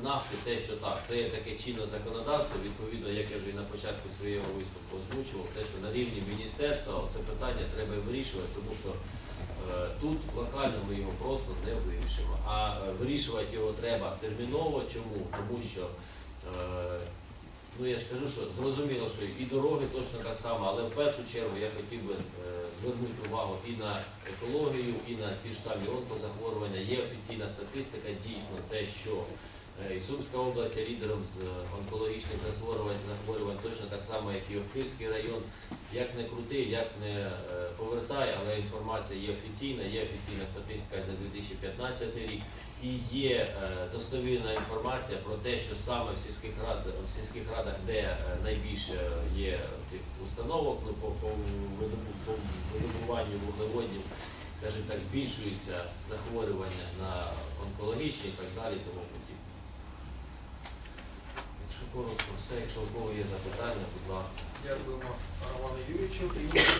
виконавці те, що так, це є таке чинне законодавство, відповідно, як я вже і на початку свого виступу озвучував, те, що на рівні міністерства це питання треба вирішувати, тому що е, тут локально ми його просто не вирішимо. А е, вирішувати його треба терміново. Чому? Тому що е, Ну я ж кажу, що зрозуміло, що і дороги точно так само, але в першу чергу я хотів би е, звернути увагу і на екологію, і на ті ж самі онкозахворювання. Є офіційна статистика, дійсно те, що і Сумська область є лідером з онкологічних захворювань, захворювань точно так само, як і Охтирський район. Як не крути, як не е, повертай, але інформація є офіційна, є офіційна статистика за 2015 рік. І є е, достовірна інформація про те, що саме в сільських рад в сільських радах, де е, найбільше є цих установок, ну по, по, по видобуванню вуглеводнів, скажімо так, збільшується захворювання на онкологічні і так далі, тому подібне. Коротко, все, якщо у кого є запитання, будь ласка. Дякуємо Роману Юрійовичу.